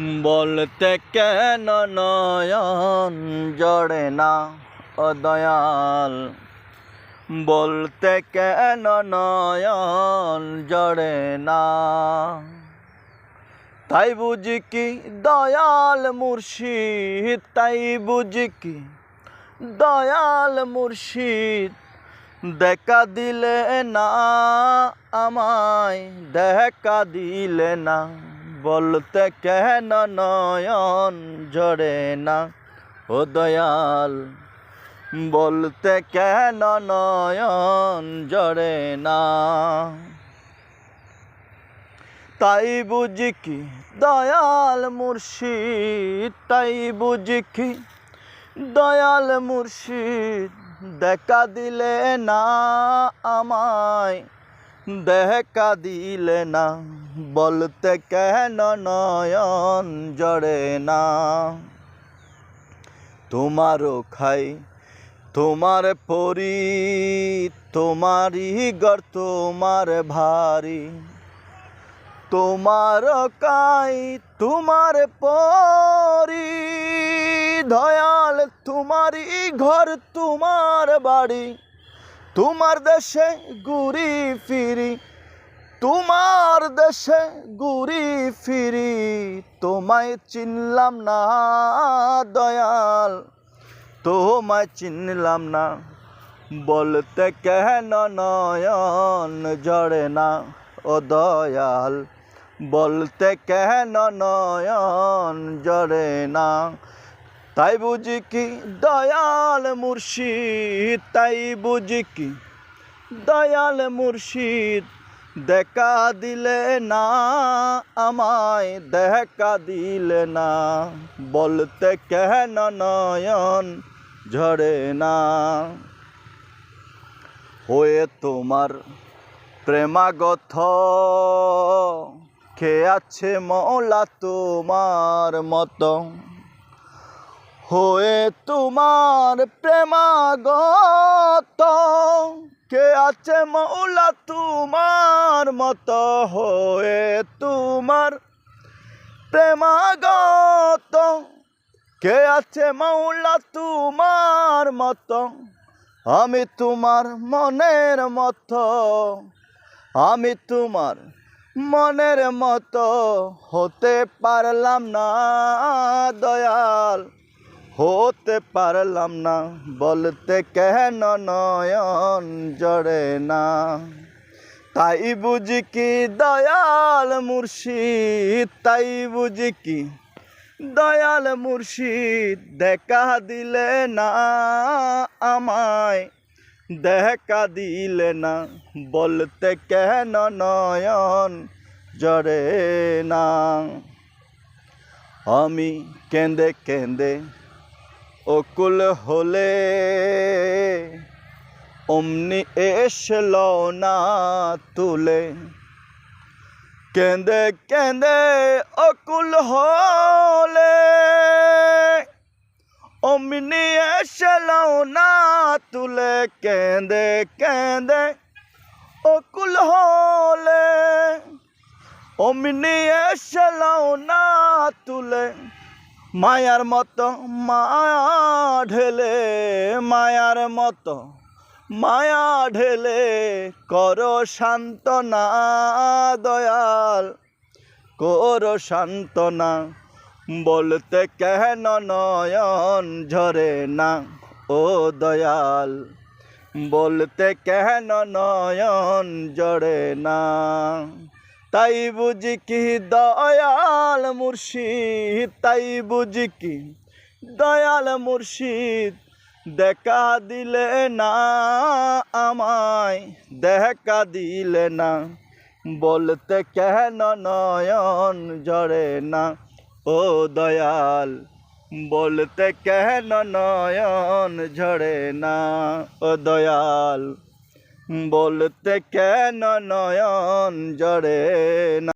বলতে কেন নয়ন জড়ে না ও দয়াল বলতে কেন নয়ন জড়ে না? তাই বুঝি কি দয়াল মুর্শিদ? তাই বুঝি কি দয়াল মুর্শিদ? দেখা দিলে না আমায়, দেখা দিলে না। বলতে কেন নয়ন জড়ে না? ও দয়াল, বলতে কেন নয়ন জড়ে না? তাই বুঝি কি দয়াল মুর্শিদ, তাই বুঝি কি দয়াল মুর্শিদ, দেখা দিলে না আমায়, দেখা দিলে না। বলতে কেন নয়ন জড়ে না? তোমারও খাই, তোমার পরি, তোমারই গর তোমার ভারী। তোমার কাই, তোমার পরি, দয়াল তোমারই ঘর, তোমার বাড়ি। তোমার দেশে ঘুরি ফিরি তোমার দেশে ঘুরি ফিরি, তোমায় চিনলাম না, দয়াল। তোমায় চিনলাম না, বলতে কেন নয়ন জড়ে না, ও দয়াল? বলতে কেন নয়ন জড়ে না? তাই বুঝি কি দয়াল মুর্শিদ, তাই বুঝি কি দয়াল মুর্শিদ। দেখা দিলে না, আমায় দেখা দিলে না। বলতে কেন নয়ন ঝরে না? হয়ে তোমার প্রেমাগত, কে আছে মৌলা তোমার মত? হয়ে তোমার প্রেমাগত কে আছে মৌলা তোমার মতো হয়ে তোমার প্রেমাগত? কে আছে মৌলা তোমার মতো? আমি তোমার মনের মতো। আমি তোমার মনের মতো হতে পারলাম না, দয়াল। হতে পারলাম না, বলতে কেন নয়ন জড়ে না? তাই বুঝি কি দয়াল মুর্শিদ, তাই বুঝি কি দয়াল মুর্শিদ, দেখা দিলে না আমায়, দেখা দিলে না, বলতে কেন নয়ন জড়ে না? আমি কেঁদে কেঁদে অকুল হলে অমনি এসল না তুলে। কেঁদে কেঁদে অকুল হলে অমনি এসল না তুলে। কেঁদে কেঁদে অকুল হলে অমনি এসল না তুলে। মায়ার মতো মায়া ঢেলে, মায়ার মতো মায়া ঢেলে করো শান্তনা দয়াল। করো শান্তনা বলতে কেন নয়ন ঝরে না, ও দয়াল? বলতে কেন নয়ন জড়ে না? তাই বুঝি কি দয়াল মুর্শিদ, তাই বুঝি কি দয়াল মুর্শিদ। দেখা দিলে না আমায়, দেখা দিলে না। বলতে কেন নয়ন জড়ে না? ও দয়াল, বলতে কেন নয়ন ঝরে না? ও দয়াল বলতে কেন নয়ন জড়ে